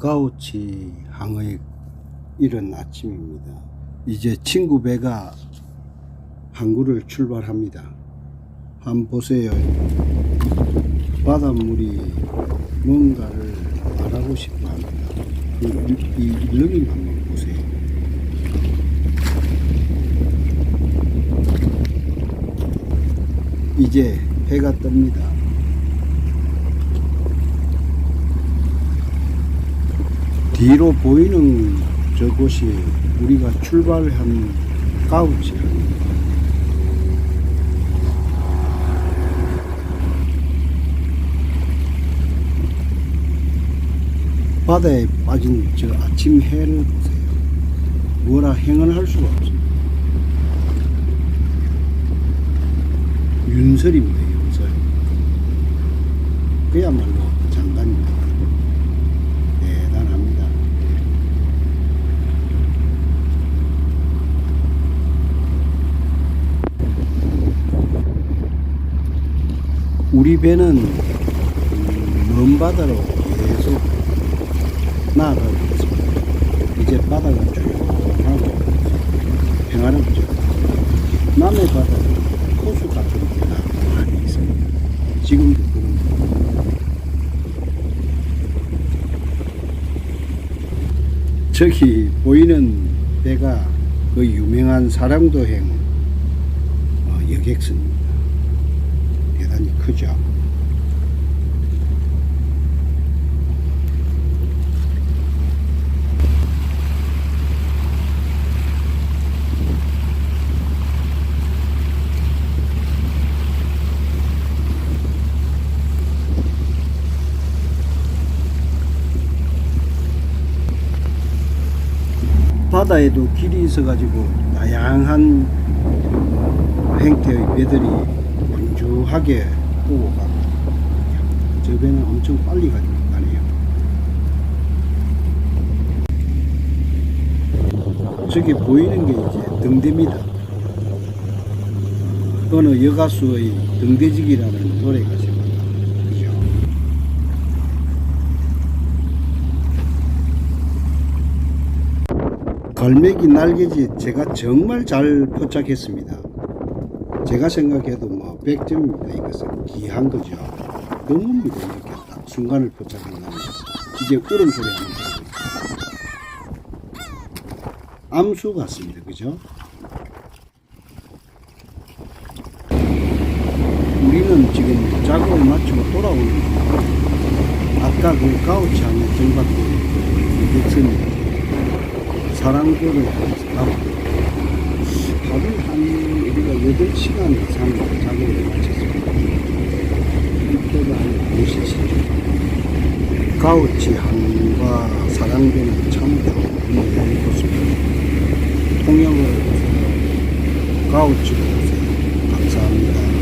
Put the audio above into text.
가우치 항의 이른 아침입니다. 이제 친구 배가 항구를 출발합니다. 한번 보세요. 바닷물이 뭔가를 말하고 싶어 합니다. 그 이, 이 일렁이만 한번 보세요. 이제 해가 뜹니다. 뒤로 보이는 저곳이 우리가 출발한 가우치입니다. 바다에 빠진 저 아침 해를 보세요. 뭐라 행언할 수가 없어요. 윤설입니다, 윤설. 그야말로 장관입니다. 대단합니다. 우리 배는 음, 먼 바다로 계속 나아가고 있습니다. 이제 바다가 조용하고 평화롭죠. 남의 바다는 호수 같은 데가 많이 있습니다. 지금도 그런 저기 보이는 배가 그 유명한 사랑도행 어, 여객선입니다. 크죠. 바다에도 길이 있어가지고 다양한 행태의 배들이 완주하게 오고 가고 저 배는 엄청 빨리 가네요. 저기 보이는 게 이제 등대입니다. 어느 여가수의 등대지기라는 노래가. 그죠? 갈매기 날개지 제가 정말 잘 포착했습니다. 제가 생각해도 뭐 100점입니다. 이것은 귀한 거죠. 너무입니다. 이렇게 딱 순간을 포착한다는. 이제 울음소리 한번 들어볼게요. 암수 같습니다. 그죠? 우리는 지금 작업을 마치고 돌아오는. 아까 그 가우치 안에 가고 하루 한 우리가 8시간 이상 작업을 마쳤습니다. 이때가 한 5시쯤. 가우치 항과 사랑비는 참 좋은 곳입니다. 통영을 가우치